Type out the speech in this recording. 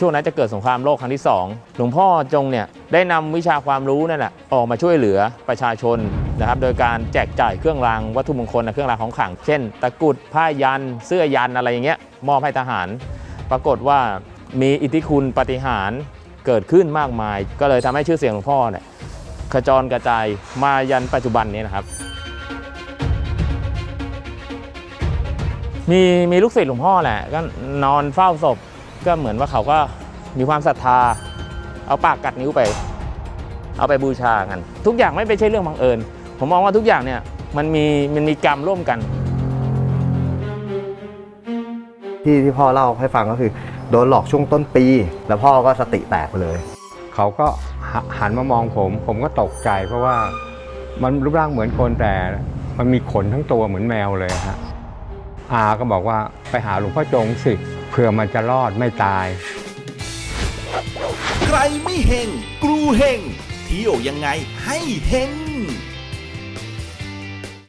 ช่วงนั้นจะเกิดสงครามโลกครั้งที่ 2 หลวงพ่อจงเนี่ยได้นำวิชาความรู้นั่นแหละออกมาช่วยเหลือประชาชนนะครับโดยการแจกจ่ายเครื่องรางวัตถุมงคลนะเครื่องรางของขลัง เช่น ตะกุดผ้ายัน เสื้อยันอะไรอย่างเงี้ยมอบให้ทหาร ปรากฏว่ามีอิทธิคุณปฏิหารเกิดขึ้นมากมาย ก็เลยทำให้ชื่อเสียงหลวงพ่อเนี่ยขจรกระจายมายันปัจจุบันนี้นะครับ มีมีลูกศิษย์หลวงพ่อแหละก็นอนเฝ้าศพ ก็เหมือนว่าเขาก็มีความศรัทธา เอาปากกัดนิ้วไป เอาไปบูชากัน ทุกอย่างไม่เป็นใช่เรื่องบังเอิญ ผมมองว่าทุกอย่างเนี่ยมันมีมันมีกรรมร่วมกัน ที่ที่พ่อเล่าให้ฟังก็คือ โดนหลอกช่วงต้นปี แล้วพ่อก็สติแตกไปเลย เขาก็หหันมามองผม ผมก็ตกใจเพราะว่ามันรูปร่างเหมือนคนแต่มันมีขนทั้งตัวเหมือนแมวเลยฮะอาก็บอกว่าไปหาหลวงพ่อจงสิ เผื่อมันจะรอดไม่ตาย ใครไม่เฮงกรูเฮงเที่ยวยังไงให้เฮง